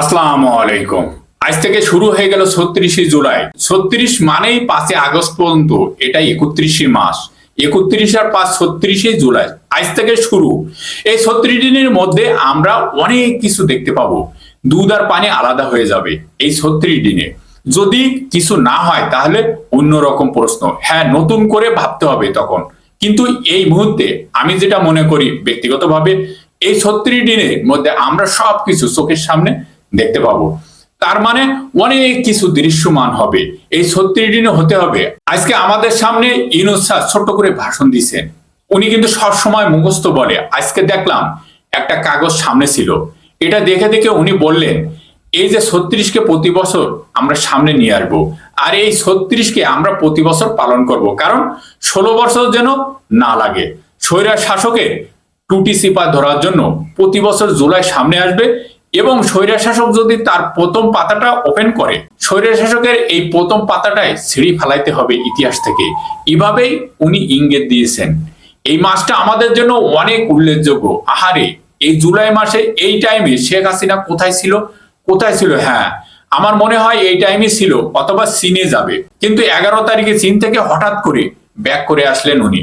আসসালামু আলাইকুম। আজ থেকে শুরু হয়ে গেল ছত্রিশে জুলাই। ছত্রিশ মানেই পাঁচে আগস্ট পর্যন্ত এটা একত্রিশে মাস একত্রিশ আর পাঁচ ছত্রিশে জুলাই, আজ থেকে শুরু। এই ছত্রিশ দিনের মধ্যে আমরা অনেক কিছু দেখতে পাবো। দুধ আর পানি আলাদা হয়ে যাবে এই ছত্রিশ দিনে। যদি কিছু না হয়, তাহলে অন্যরকম প্রশ্ন। হ্যাঁ নতুন করে ভাবতে হবে তখন। কিন্তু এই মুহূর্তে আমি যেটা মনে করি ব্যক্তিগতভাবে, এই ছত্রিশ দিনের মধ্যে আমরা সবকিছু চোখের সামনে দেখতে পাবো। তার মানে অনেক কিছু দৃশ্যমান হবে। এই ছত্রিশ দিনে হতে হবে। আজকে আমাদের সামনে ইনুস স্যার ছোট্ট করে ভাষণ দিচ্ছেন। উনি কিন্তু সব সময় মুখস্থ বলে। আজকে দেখলাম একটা কাগজ সামনে ছিল। এটা দেখে দেখে উনি বললেন, এই যে ছত্রিশকে প্রতি বছর আমরা সামনে নিয়ে আসব, আর এই ছত্রিশকে আমরা প্রতি বছর পালন করব। কারণ ষোলো বছর যেন না লাগে। স্বৈরা শাসকের টুটি সিপা ধরার জন্য প্রতি বছর জুলাই সামনে আসবে। এবং স্বৈরা শাসক যদি তার প্রথম পাতাটা ওপেন করে স্বৈরা শাসকের এই প্রথম পাতাটায় ছিঁড়ি ফেলাইতে হবে ইতিহাস থেকে। এভাবেই উনি ইঙ্গিত দিয়েছেন। এই মাসটা আমাদের জন্য অনেক উল্লেখযোগ্য। আহারে, এই জুলাই মাসে এই টাইমে শেখ হাসিনা কোথায় ছিল? কোথায় ছিল? হ্যাঁ আমার মনে হয় এই টাইমে ছিল, অথবা চীনে যাবে। কিন্তু এগারো তারিখে চীন থেকে হঠাৎ করে ব্যাক করে আসলেন উনি।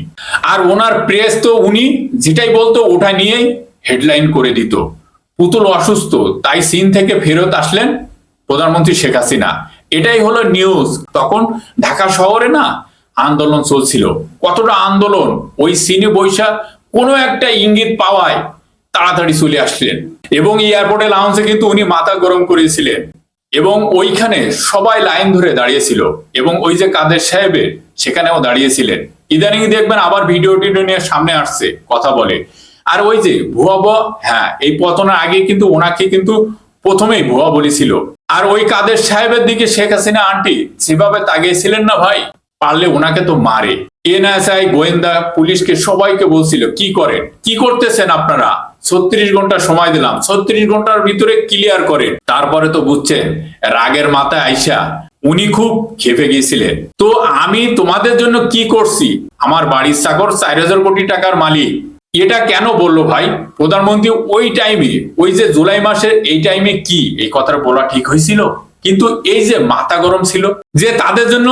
আর ওনার প্রেস তো উনি, যেটাই বলতো, ওটা নিয়েই হেডলাইন করে দিত। পুতুল অসুস্থ, তাই চীন থেকে ফেরত আসলেন প্রধানমন্ত্রী শেখ হাসিনা। এটাই হলো নিউজ তখন ঢাকা শহরে না আন্দোলন চলছিল। কতটা আন্দোলন? ওই সিনে বৈশাখ কোনো একটা ইঙ্গিত পাওয়ায় তাড়াতাড়ি চলে আসলেন। এবং এয়ারপোর্টে লাউন্সে কিন্তু উনি মাথা গরম করেছিলেন। এবং ওইখানে সবাই লাইন ধরে দাঁড়িয়েছিল। এবং ওই যে কাদের সাহেবের সেখানেও দাঁড়িয়েছিলেন। ইদানিং দেখবেন আবার ভিডিও টিডিও নিয়ে সামনে আসছে, কথা বলে। আর ওই যে ভুয়া ভুয়া হ্যাঁ এই পতনের আগে কিন্তু ওনাকে কিন্তু প্রথমেই ভুয়া বলেছিল। আর ওই কাদের সাহেবের দিকে শেখ হাসিনা আন্টি সেভাবে তাগিয়েছিলেন না ভাই, পারলে ওনাকে তো মারে। এনএসআই, গোয়েন্দা, পুলিশকে সবাইকে বলছিল, কি করেন? কি করতেছেন আপনারা? ছত্রিশ ঘণ্টা সময় দিলাম। ছত্রিশ ঘণ্টার ভিতরে ক্লিয়ার করেন। তারপরে তো বুঝছেন, রাগের মাথায় আইসা উনি খুব খেপে গিয়েছিলেন। তো আমি তোমাদের জন্য কি করছি? আমার বাড়ির চাকর চার হাজার কোটি টাকার মালিক। এটা কেন বলল ভাই? প্রধানমন্ত্রী, ওই টাইমে ওই যে জুলাই মাসের এই টাইমে কি? এই কথাটা বলা ঠিক হয়েছিল? কিন্তু এই যে মাথা গরম ছিল, যে তাদের জন্য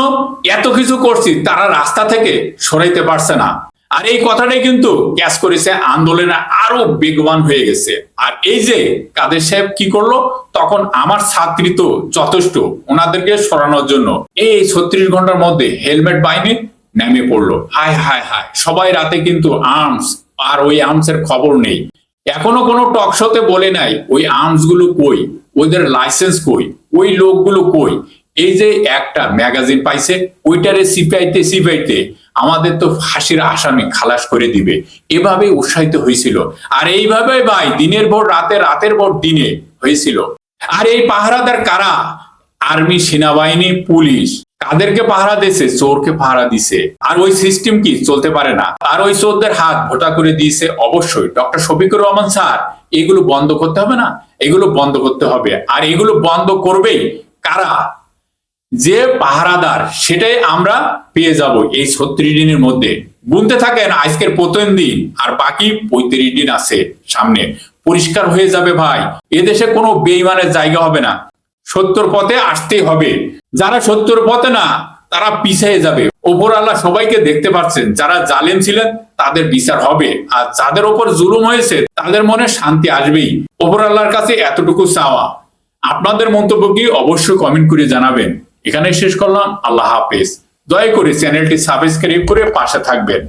এত কিছু করছি, তারা রাস্তা থেকে সরাইতে পারছে না। আর এই কথাটাই কিন্তু ক্যাচ করেছে আন্দোলনে আরও বেগবান হয়ে গেছে। আর এই যে কাদের সাহেব কি করল? তখন আমার ছাত্রী তো যথেষ্ট ওনাদেরকে সরানোর জন্য। এই ছত্রিশ ঘণ্টার মধ্যে হেলমেট বাহিনী নেমে পড়ল। হায় হায় হায়, সবাই রাতে কিন্তু আর্মস আর ওই আর্মস এর খবর নেই। এখনও কোনো টক শোতে বলে নাই, ওই আর্মসগুলো কই? ওদের লাইসেন্স কই? ওই লোকগুলো কই? এই যে একটা ম্যাগাজিন পাইছে, ওইটারে সিপাইতে সিপাইতে আমাদের তো ফাঁসির আসামি খালাস করে দিবে। এভাবে উৎসাহিত হয়েছিল। আর এইভাবে ভাই, দিনের ভোর রাতে, রাতের ভোর দিনে হয়েছিল। আর এই পাহারাদার কারা? আর্মি, সেনাবাহিনী, পুলিশ। কাদেরকে পাহারা দিয়েছে? চোরকে পাহারা দিছে আর ওই সিস্টেম কি? চলতে পারে না। আর ওই চোরদের হাত ভোটা করে দিয়েছে অবশ্যই। ডক্টর শফিকুর রহমান স্যার, এগুলো বন্ধ করতে হবে না? এগুলো বন্ধ করতে হবে। আর এগুলো বন্ধ করবেই কারা? যে পাহারাদার, সেটাই আমরা পেয়ে যাব এই ছত্রিশ দিনের মধ্যে। গুনতে থাকেন আজকের প্রথম দিন, আর বাকি পঁয়ত্রিশ দিন আছে সামনে। পরিষ্কার হয়ে যাবে ভাই। এদেশে কোনো বেইমানের জায়গা হবে না। সত্যর পথে আসতেই হবে। যারা সত্যর পথে না, তারা পিছিয়ে যাবে। ওপর আল্লাহ সবাইকে দেখতে পাচ্ছেন। যারা জালেম ছিলেন, তাদের বিচার হবে। আর যাদের ওপর জুলুম হয়েছে, তাদের মনে শান্তি আসবেই। ওপর আল্লাহর কাছে এতটুকু চাওয়া। আপনাদের মন্তব্য কি অবশ্যই কমেন্ট করে জানাবেন। এখানে শেষ করলাম। আল্লাহ হাফেজ। দয়া করে চ্যানেলটি সাবস্ক্রাইব করে পাশে থাকবেন।